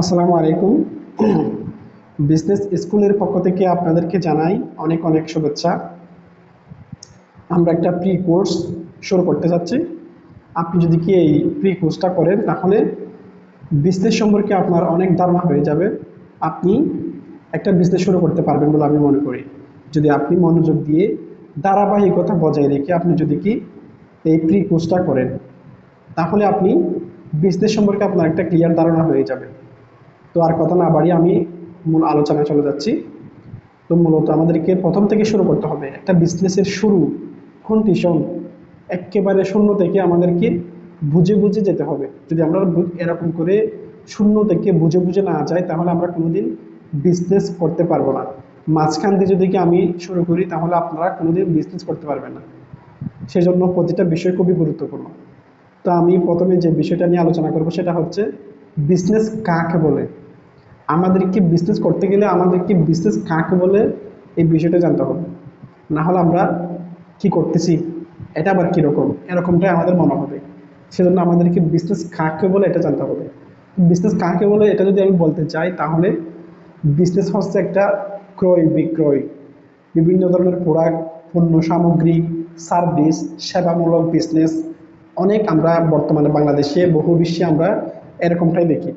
আসসালামু আলাইকুম। বিজনেস স্কুলের পক্ষ থেকে আপনাদেরকে জানাই অনেক অনেক শুভেচ্ছা। আমরা একটা প্রি কোর্স শুরু করতে যাচ্ছি। আপনি যদি কি এই প্রি কোর্সটা করেন, তাহলে বিজনেস সম্পর্কে আপনার অনেক ধারণা হয়ে যাবে। আপনি একটা বিজনেস শুরু করতে পারবেন বলে আমি মনে করি। যদি আপনি মনোযোগ দিয়ে ধারাবাহিকতা বজায় রেখে আপনি যদি কি এই প্রি কোর্সটা করেন, তাহলে আপনি বিজনেস সম্পর্কে আপনার একটা ক্লিয়ার ধারণা হয়ে যাবে। তো আর কথা না বাড়িয়ে আমি মূল আলোচনায় চলে যাচ্ছি। তো মূলত আমাদেরকে প্রথম থেকে শুরু করতে হবে। একটা বিজনেসের শুরু কন্ডিশন একেবারে শূন্য থেকে আমাদেরকে বুঝে বুঝে যেতে হবে। যদি আমরা এরকম করে শূন্য থেকে বুঝে বুঝে না যাই, তাহলে আমরা কোনোদিন বিজনেস করতে পারব না। মাঝখান দিয়ে যদি আমি শুরু করি, তাহলে আপনারা কোনোদিন বিজনেস করতে পারবেন না। সেজন্য প্রতিটা বিষয় খুবই গুরুত্বপূর্ণ। তো আমি প্রথমে যে বিষয়টা নিয়ে আলোচনা করব, সেটা হচ্ছে বিজনেস কাকে বলে? আমাদেরকে বিজনেস করতে গেলে আমাদেরকে বিজনেস কাকে বলে এই বিষয়টা জানতে হবে। না হলে আমরা কি করতেছি, এটা আবার কীরকম, এরকমটাই আমাদের মনে হবে। সেজন্য আমাদেরকে বিজনেস কাকে বলে এটা জানতে হবে। বিজনেস কাকে বলে এটা যদি আমি বলতে চাই, তাহলে বিজনেস হচ্ছে একটা ক্রয় বিক্রয়। বিভিন্ন ধরনের প্রোডাক্ট পণ্য সামগ্রী সার্ভিস সেবামূলক বিজনেস অনেক আমরা বর্তমানে বাংলাদেশে, বহু বিশ্বে আমরা এরকমটাই দেখি।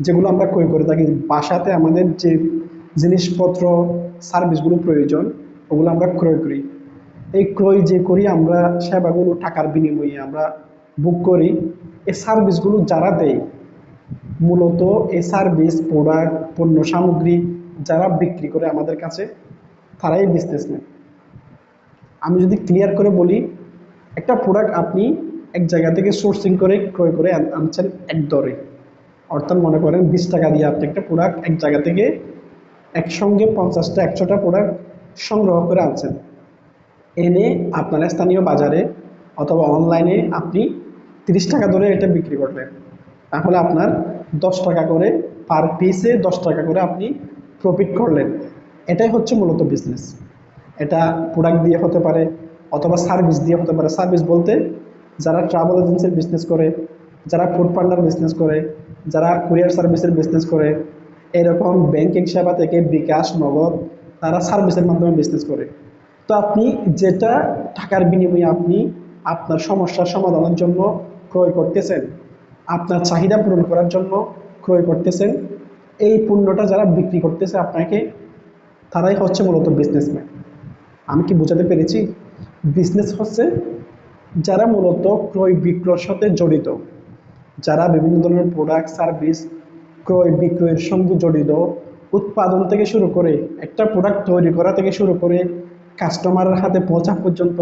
যেগুলো আমরা ক্রয় করে থাকি, বাসাতে আমাদের যে জিনিসপত্র সার্ভিসগুলো প্রয়োজন, ওগুলো আমরা ক্রয় করি। এই ক্রয় যে করি, আমরা সেবাগুলো টাকার বিনিময়ে আমরা বুক করি। এই সার্ভিসগুলো যারা দেয়, মূলত এই সার্ভিস প্রোডাক্ট পণ্য সামগ্রী যারা বিক্রি করে আমাদের কাছে, তারাই বিজনেসম্যান আমি যদি ক্লিয়ার করে বলি, একটা প্রোডাক্ট আপনি এক জায়গা থেকে সোর্সিং করে, ক্রয় করে আনছেন এক দরে। অর্থাৎ মনে করেন বিশ টাকা দিয়ে আপনি একটা প্রোডাক্ট এক জায়গা থেকে একসঙ্গে পঞ্চাশটা, একশোটা প্রোডাক্ট সংগ্রহ করে আনছেন। এনে আপনার স্থানীয় বাজারে অথবা অনলাইনে আপনি তিরিশ টাকা ধরে এটা বিক্রি করলেন। তাহলে আপনার দশ টাকা করে পার পিসে দশ টাকা করে আপনি প্রফিট করলেন। এটাই হচ্ছে মূলত বিজনেস এটা প্রোডাক্ট দিয়ে হতে পারে অথবা সার্ভিস দিয়ে হতে পারে। সার্ভিস বলতে যারা ট্রাভেল এজেন্সির বিজনেস করে, যারা ফুড পান্ডার বিজনেস করে যারা কুরিয়ার সার্ভিসের বিজনেস করে, এরকম ব্যাংকিং সেবা থেকে বিকাশ, নগদ, তারা সার্ভিসের মাধ্যমে বিজনেস করে। তো আপনি যেটা টাকার বিনিময়ে আপনি আপনার সমস্যার সমাধানের জন্য ক্রয় করতেছেন, আপনার চাহিদা পূরণ করার জন্য ক্রয় করতেছেন, এই পণ্যটা যারা বিক্রি করতেছে আপনাকে, তারাই হচ্ছে মূলত বিজনেসম্যান আমি কি বোঝাতে পেরেছি? বিজনেস হচ্ছে যারা মূলত ক্রয় বিক্রয়ের সাথে জড়িত। যারা বিভিন্ন ধরনের প্রোডাক্ট সার্ভিস ক্রয় বিক্রয়ের সঙ্গে জড়িত, উৎপাদন থেকে শুরু করে একটা প্রোডাক্ট তৈরি করা থেকে শুরু করে কাস্টমারের হাতে পৌঁছা পর্যন্ত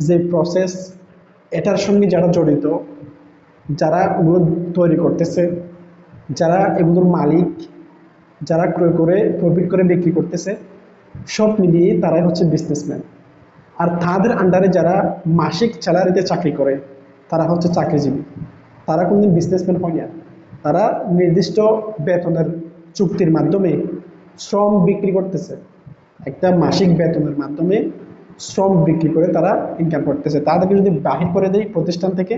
যে প্রসেস এটার সঙ্গে যারা জড়িত, যারা ওগুলো তৈরি করতেছে, যারা এগুলোর মালিক, যারা ক্রয় করে প্রফিট করে বিক্রি করতেছে, সব মিলিয়ে তারাই হচ্ছে বিজনেসম্যান আর তাদের আন্ডারে যারা মাসিক স্যালারিতে চাকরি করে, তারা হচ্ছে চাকরিজীবী। তারা কোনদিন বিজনেসম্যান হয় না। তারা নির্দিষ্ট বেতনের চুক্তির মাধ্যমে শ্রম বিক্রি করতেছে। একটা মাসিক বেতনের মাধ্যমে শ্রম বিক্রি করে তারা ইনকাম করতেছে। তাদেরকে যদি বাহির করে দেয় প্রতিষ্ঠান থেকে,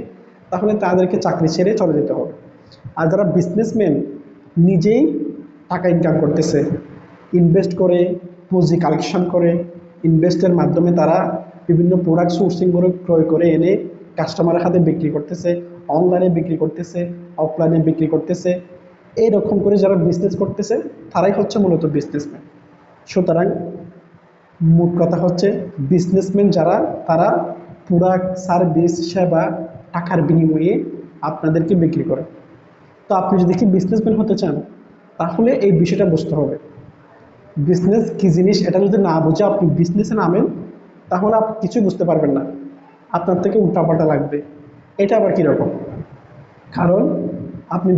তাহলে তাদেরকে চাকরি ছেড়ে চলে যেতে হবে। আর যারা বিজনেসম্যান নিজেই টাকা ইনকাম করতেছে। ইনভেস্ট করে, পুঁজি কালেকশন করে ইনভেস্টের মাধ্যমে তারা বিভিন্ন প্রোডাক্ট সোর্সিং করে ক্রয় করে এনে কাস্টমারের হাতে বিক্রি করতেছে। অনলাইনে বিক্রি করতেছে অফলাইনে বিক্রি করতেছে, এইরকম করে যারা বিজনেস করতেছে, তারাই হচ্ছে মূলত বিজনেসম্যান সুতরাং মোট কথা হচ্ছে বিজনেসম্যান যারা, তারা প্রোডাক্ট সার্ভিস সেবা, টাকার বিনিময়ে আপনাদেরকে বিক্রি করে। তো আপনি যদি কি বিজনেসম্যান হতে চান, তাহলে এই বিষয়টা বুঝতে হবে। বিজনেস কী জিনিস, এটা যদি না বুঝে আপনি বিজনেসে নামেন, তাহলে আপনি কিছুই বুঝতে পারবেন না। আপনার থেকে উল্টাপাল্টা লাগবে। এটা আবার কীরকম কারণ আপনি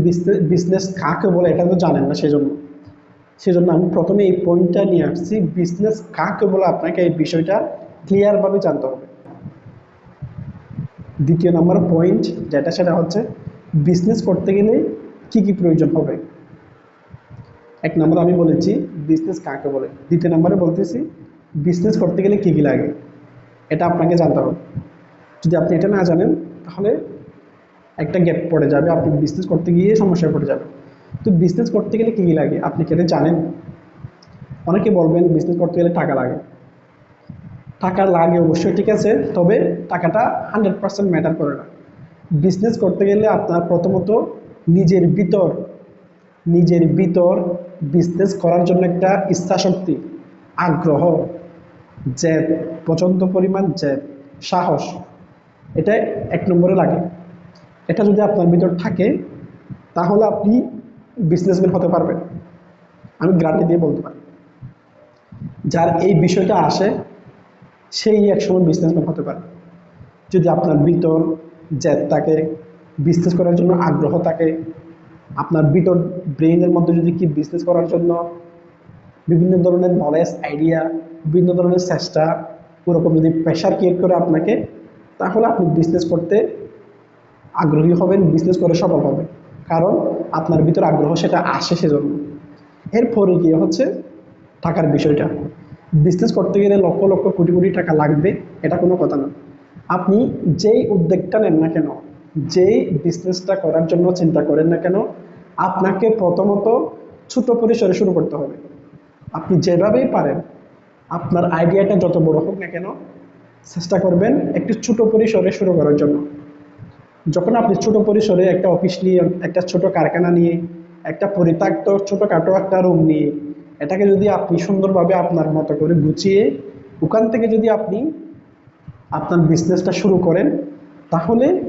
বিজনেস কাকে বলে এটা তো জানেন না সেজন্য। সেজন্য আমি প্রথমে এই পয়েন্টটা নিয়ে আসছি বিজনেস কাকে বলে আপনাকে এই বিষয়টা ক্লিয়ারভাবে জানতে হবে। দ্বিতীয় নম্বর পয়েন্ট যেটা, সেটা হচ্ছে বিজনেস করতে গেলে কি কি প্রয়োজন হবে? এক নম্বর আমি বলেছি বিজনেস কাকে বলে। দ্বিতীয় নম্বরে বলতেছি বিজনেস করতে গেলে কী কী লাগে? এটা আপনাকে জানতে হবে। যদি আপনি এটা না জানেন তাহলে একটা গ্যাপ পড়ে যাবে, আপনি বিজনেস করতে গিয়ে সমস্যায় পড়ে যাবে তো বিজনেস করতে গেলে কী কী লাগে? আপনি কি এটা জানেন? অনেকে বলবেন বিজনেস করতে গেলে টাকা লাগে। টাকা লাগে অবশ্যই, ঠিক আছে, তবে টাকাটা হান্ড্রেড পার্সেন্ট ম্যাটার করে না। বিজনেস করতে গেলে আপনার প্রথমত নিজের ভিতর নিজের ভিতর বিজনেস করার জন্য একটা ইচ্ছাশক্তি, আগ্রহ, জেদ, প্রচণ্ড পরিমাণ জেদ, সাহস। এটা এক নম্বরে লাগে। এটা যদি আপনার ভিতর থাকে, তাহলে আপনি বিজনেসম্যান হতে পারবেন। আমি গ্রান্টি দিয়ে বলতে পারি। যার এই বিষয়টা আসে, সেই একসময় বিজনেসম্যান হতে পারে। যদি আপনার ভিতর জেদ থাকে বিজনেস করার জন্য আগ্রহ থাকে, আপনার ভিতর ব্রেইনের মধ্যে যদি কি বিজনেস করার জন্য বিভিন্ন ধরনের নলেজ আইডিয়া বিভিন্ন ধরনের চেষ্টা, ওরকম যদি প্রেশার ক্রিয়েট করে আপনাকে তাহলে আপনি বিজনেস করতে আগ্রহী হবেন বিজনেস করে সফল হবেন। কারণ আপনার ভিতর আগ্রহ সেটা আসে সেজন্য। এরপরে গিয়ে হচ্ছে টাকার বিষয়টা। বিজনেস করতে গেলে লক্ষ লক্ষ কোটি কোটি টাকা লাগবে, এটা কোনো কথা না। আপনি যেই উদ্যোগটা নেন না কেন, যেই বিজনেসটা করার জন্য চিন্তা করেন না কেন, আপনাকে প্রথমত ছোট পরিসরে শুরু করতে হবে। আপনি যেভাবেই পারেন, আপনার আইডিয়াটা যত বড় হোক না কেন চেষ্টা করবেন একটি ছোট পরিসরে শুরু করার জন্য। যখন আপনি ছোট পরিসরে একটা অফিস নিয়ে, একটা ছোট কারখানা নিয়ে, একটা পরিত্যক্ত ছোটোখাটো একটা রুম নিয়ে, এটাকে যদি আপনি সুন্দরভাবে আপনার মতো করে গুছিয়ে, ওখান থেকে যদি আপনি আপনার বিজনেসটা শুরু করেন, তাহলে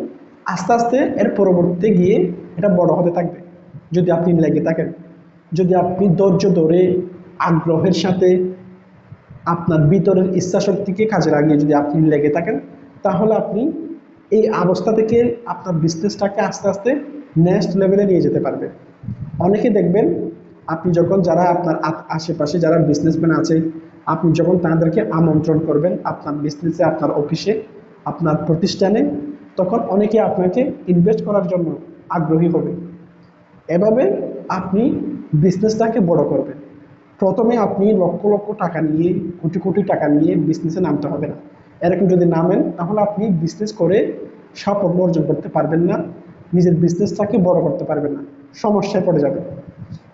আস্তে আস্তে এর পরবর্তীতে গিয়ে এটা বড় হতে থাকবে, যদি আপনি লেগে থাকেন। যদি আপনি ধৈর্য ধরে, আগ্রহের সাথে আপনার ভিতরের ইচ্ছাশক্তিকে কাজে লাগিয়ে যদি আপনি লেগে থাকেন, তাহলে আপনি এই অবস্থা থেকে আপনার বিজনেসটাকে আস্তে আস্তে নেক্সট লেভেলে নিয়ে যেতে পারবে। অনেকে দেখবেন, আপনি যখন যারা আপনার আশেপাশে যারা বিজনেসম্যান আছে, আপনি যখন তাদেরকে আমন্ত্রণ করবেন আপনার বিজনেসে আপনার অফিসে আপনার প্রতিষ্ঠানে, তখন অনেকে আপনাকে ইনভেস্ট করার জন্য আগ্রহী হবে। এভাবে আপনি বিজনেসটাকে বড় করবেন। প্রথমে আপনি লক্ষ লক্ষ টাকা নিয়ে, কোটি কোটি টাকা নিয়ে বিজনেসে নামতে হবে না। এরকম যদি নামেন, তাহলে আপনি বিজনেস করে সাফল্য অর্জন করতে পারবেন না, নিজের বিজনেসটাকে বড় করতে পারবেন না, সমস্যায় পড়ে যাবে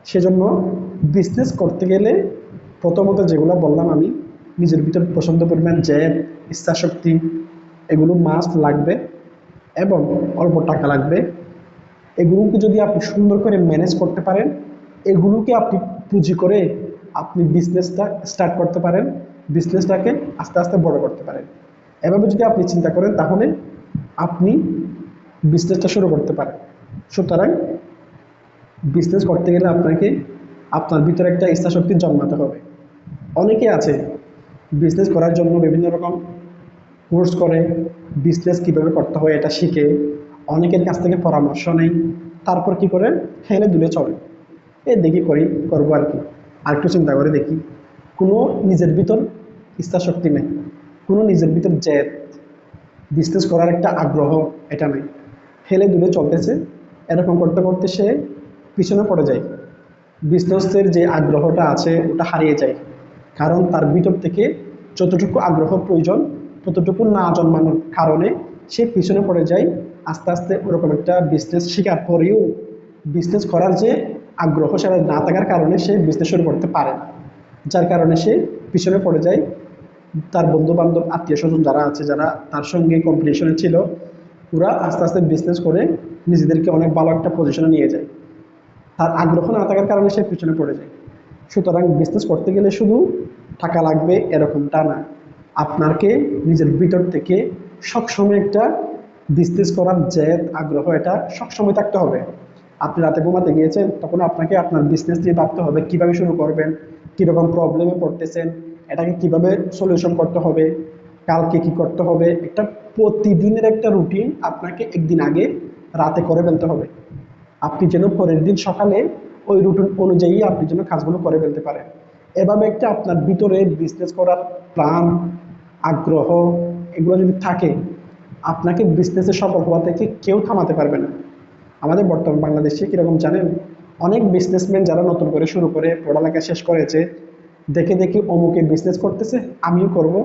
সেজন্য বিজনেস করতে গেলে প্রথমত যেগুলো বললাম আমি, নিজের ভিতর পছন্দ পরিমাণ জ্যাব ইচ্ছাশক্তি, এগুলো মাস্ট লাগবে এবং অল্প টাকা লাগবে। এগুলোকে যদি আপনি সুন্দর করে ম্যানেজ করতে পারেন, এগুলোকে আপনি পুঁজি করে আপনি বিজনেসটা স্টার্ট করতে পারেন বিজনেসটাকে আস্তে আস্তে বড় করতে পারেন। এভাবে যদি আপনি চিন্তা করেন, তাহলে আপনি বিজনেসটা শুরু করতে পারেন। সুতরাং বিজনেস করতে গেলে আপনাকে আপনার ভিতরে একটা ইচ্ছাশক্তি জন্মাতে হবে। অনেকে আছে বিজনেস করার জন্য বিভিন্ন রকম কোর্স করে বিজনেস কীভাবে করতে হয় এটা শিখে, অনেকের কাছ থেকে পরামর্শ নেই তারপর কি করে? হেলে দুলে চলে। এ দেখি করি, করব আর কি। আর একটু চিন্তা করে দেখি, কোনো নিজের ভিতর ইচ্ছাশক্তি নেই, কোনো নিজের ভিতর জেদ বিজনেস করার একটা আগ্রহ এটা নেই। হেলে দুলে চলতেছে, এরকম করতে করতে সে পিছনে পড়ে যায়। বিজনেসের যে আগ্রহটা আছে ওটা হারিয়ে যায়, কারণ তার ভিতর থেকে যতটুকু আগ্রহ প্রয়োজন, ততটুকু না জন্মানোর কারণে সে পিছনে পড়ে যায়, আস্তে আস্তে ওরকম একটা বিজনেস শেখার পরেও বিজনেস করার যে আগ্রহ সেটা না থাকার কারণে সে শুরু করতে পারে না। যার কারণে সে পিছনে পড়ে যায়। তার বন্ধু বান্ধব আত্মীয় স্বজন যারা আছে, যারা তার সঙ্গে কম্পিটিশনে ছিল, ওরা আস্তে আস্তে বিজনেস করে নিজেদেরকে অনেক ভালো একটা পজিশনে নিয়ে যায়। তার আগ্রহ না থাকার কারণে সে পিছনে পড়ে যায়। সুতরাং বিজনেস করতে গেলে শুধু টাকা লাগবে এরকমটা না। আপনাকে নিজের ভিতর থেকে সবসময় একটা বিজনেস করার জেদ, আগ্রহ, এটা সবসময় থাকতে হবে। আপনি রাতে ঘুমাতে গিয়েছেন, তখন আপনাকে আপনার বিজনেস নিয়ে ভাবতে হবে, কীভাবে শুরু করবেন, কীরকম প্রবলেমে পড়তেছেন, এটাকে কীভাবে সলিউশন করতে হবে, কালকে কি করতে হবে, একটা প্রতিদিনের একটা রুটিন আপনাকে একদিন আগে রাতে করে ফেলতে হবে। আপনি যেন পরের দিন সকালে ওই রুটিন অনুযায়ী আপনি যেন কাজগুলো করে ফেলতে পারেন। এভাবে একটা আপনার ভিতরে বিজনেস করার প্ল্যান আগ্রহ, এগুলো যদি থাকে, আপনাকে বিজনেসে সফল হওয়া থেকে কেউ থামাতে পারবে না। আমাদের বর্তমান বাংলাদেশে কীরকম জানেন? অনেক বিজনেসম্যান যারা নতুন করে শুরু করে পড়ালেখা শেষ করেছে, দেখে দেখি অমুকে বিজনেস করতেছে, আমিও করব,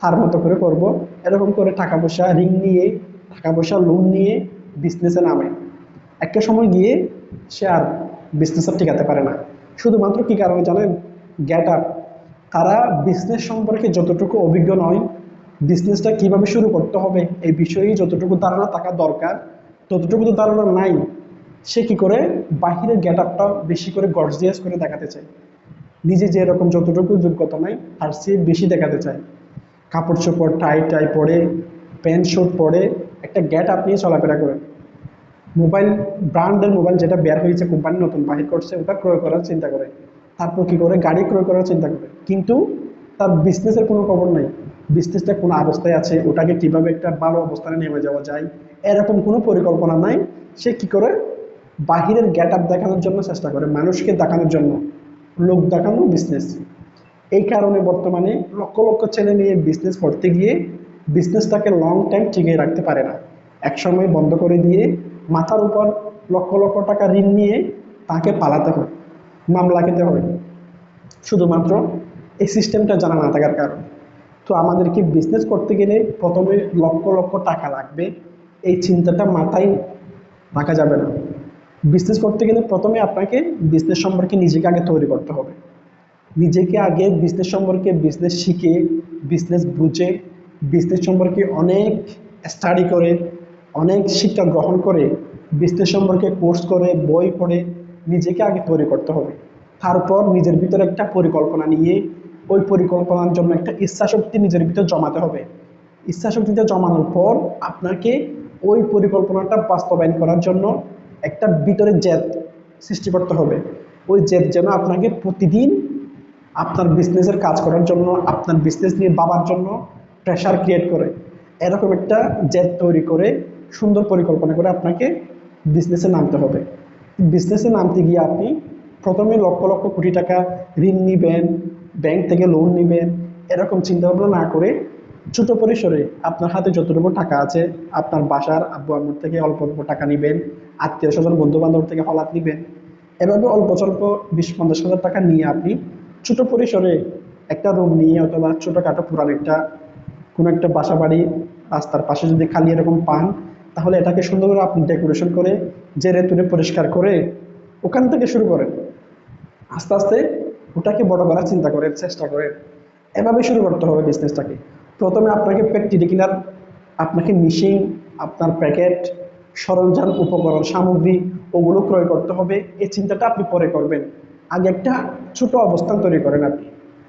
তার মতো করে করব। এরকম করে টাকা পয়সা, ঋণ নিয়ে, টাকা পয়সা লোন নিয়ে বিজনেসে নামে। একটা সময় গিয়ে সে আর বিজনেস টিকাতে পারে না। শুধুমাত্র কী কারণে জানেন? গেট আপ তারা বিজনেস সম্পর্কে যতটুকু অভিজ্ঞ নয় বিজনেসটা কীভাবে শুরু করতে হবে, এই বিষয়ে যতটুকু ধারণা থাকা দরকার ততটুকু তো ধারণা নাই। সে কি করে? বাহিরের গেট আপটা বেশি করে গর্জিয়াস করে দেখাতে চায়। নিজে যে এরকম যতটুকু যোগ্যতা নাই, তার চেয়ে বেশি দেখাতে চায়। কাপড় চোপড় টাই টাই পরে প্যান্ট শার্ট পরে, একটা গ্যাট আপ নিয়ে চলাফেরা করে। মোবাইল, ব্র্যান্ডের মোবাইল যেটা বের হয়েছে, কোম্পানি নতুন বাহির করছে, ওটা ক্রয় করার চিন্তা করে। তারপর কি করে? গাড়ি ক্রয় করার চিন্তা করে। কিন্তু তার বিজনেসের কোনো খবর নাই। বিজনেসটা কোন অবস্থায় আছে, ওটাকে কীভাবে একটা ভালো অবস্থানে নেমে যাওয়া যায়, এরকম কোনো পরিকল্পনা নাই। সে কি করে? বাহিরের গেট আপ দেখানোর জন্য চেষ্টা করে, মানুষকে দেখানোর জন্য, লোক দেখানো বিজনেস এই কারণে বর্তমানে লক্ষ লক্ষ ছেলে মেয়ে বিজনেস করতে গিয়ে বিজনেসটাকে লং টাইম টিকিয়ে রাখতে পারে না। একসময় বন্ধ করে দিয়ে মাথার উপর লক্ষ লক্ষ টাকা ঋণ নিয়ে তাকে পালাতে হয়, মামলা খেতে হয়। শুধুমাত্র এই সিস্টেমটা জানা না থাকার কারণে। তো আমাদেরকে বিজনেস করতে গেলে প্রথমে লক্ষ লক্ষ টাকা লাগবে। এই চিন্তাটা মাথায় রাখা যাবে না। বিজনেস করতে গেলে প্রথমে আপনাকে বিজনেস সম্পর্কে নিজেকে আগে তৈরি করতে হবে। নিজেকে আগে বিজনেস সম্পর্কে বিজনেস শিখে বিজনেস বুঝে বিজনেস সম্পর্কে অনেক স্টাডি করে, অনেক শিক্ষা গ্রহণ করে বিজনেস সম্পর্কে কোর্স করে, বই পড়ে নিজেকে আগে তৈরি করতে হবে। তারপর নিজের ভিতরে একটা পরিকল্পনা নিয়ে ওই পরিকল্পনার জন্য একটা ইচ্ছাশক্তি নিজের ভিতরে জমাতে হবে। ইচ্ছাশক্তিটা জমানোর পর আপনাকে ওই পরিকল্পনাটা বাস্তবায়ন করার জন্য একটা ভিতরে জেদ সৃষ্টি করতে হবে। ওই জেদ যেন আপনাকে প্রতিদিন আপনার বিজনেসের কাজ করার জন্য, আপনার বিজনেস নিয়ে ভাবার জন্য প্রেশার ক্রিয়েট করে। এরকম একটা জেদ তৈরি করে, সুন্দর পরিকল্পনা করে আপনাকে বিজনেসে নামতে হবে। বিজনেসে নামতে গিয়ে আপনি প্রথমে লক্ষ লক্ষ কোটি টাকা ঋণ নেবেন ব্যাংক থেকে লোন নেবেন এরকম চিন্তাভাবনা না করে ছোট পরিসরে আপনার হাতে যতটুকু টাকা আছে, আপনার বাসার আব্বু আম্মুর থেকে অল্প অল্প টাকা নেবেন, আত্মীয় স্বজন বন্ধু বান্ধব থেকে হলাত নেবেন, এভাবে অল্প স্বল্প বিশ পঞ্চাশ হাজার টাকা নিয়ে আপনি ছোট পরিসরে একটা রুম নিয়ে অথবা ছোটোখাটো পুরান একটা, কোনো একটা বাসা বাড়ি, রাস্তার পাশে যদি খালি এরকম পান, তাহলে এটাকে সুন্দর করে আপনি ডেকোরেশন করে, জেরে তুলে পরিষ্কার করে ওখান থেকে শুরু করেন। আস্তে আস্তে ওটাকে বড় করার চিন্তা করেন চেষ্টা করেন এভাবে শুরু করতে হবে বিজনেসটাকে প্রথমে আপনাকে প্র্যাকটিটি কিনার আপনাকে মেশিন আপনার প্যাকেট সরঞ্জাম, উপকরণ, সামগ্রী, ওগুলো ক্রয় করতে হবে। এই চিন্তাটা আপনি পরে করবেন। আগে একটা ছোট অবস্থান তৈরি করেন আপনি।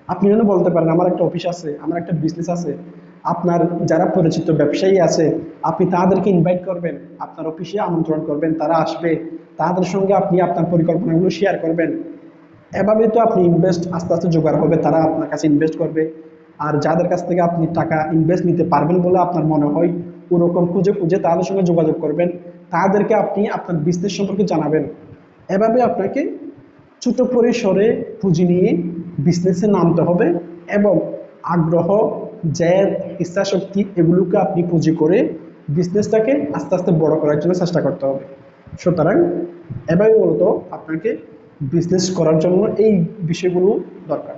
আপনি যেন বলতে পারেন, আমার একটা অফিস আছে, আমার একটা বিজনেস আছে। আপনার যারা পরিচিত ব্যবসায়ী আছে, আপনি তাদেরকে ইনভাইট করবেন। আপনার অফিসে আমন্ত্রণ করবেন, তারা আসবে। তাদের সঙ্গে আপনি আপনার পরিকল্পনাগুলো শেয়ার করবেন। এভাবে তো আপনি ইনভেস্ট আস্তে আস্তে জোগাড় হবে, তারা আপনার কাছে ইনভেস্ট করবে। আর যাদের কাছ থেকে আপনি টাকা ইনভেস্ট নিতে পারবেন বলে আপনার মনে হয়, ওরকম খুঁজে খুঁজে তাদের সঙ্গে যোগাযোগ করবেন। তাদেরকে আপনি আপনার বিজনেস সম্পর্কে জানাবেন। এভাবে আপনাকে ছোট পরিসরে পুঁজি নিয়ে বিজনেসে নামতে হবে এবং আগ্রহ, জেদ, ইচ্ছাশক্তি এগুলোকে আপনি পুঁজি করে বিজনেসটাকে আস্তে আস্তে বড় করার জন্য চেষ্টা করতে হবে। সুতরাং এভাবে মূলত আপনাকে বিজনেস করার জন্য এই বিষয়গুলো দরকার।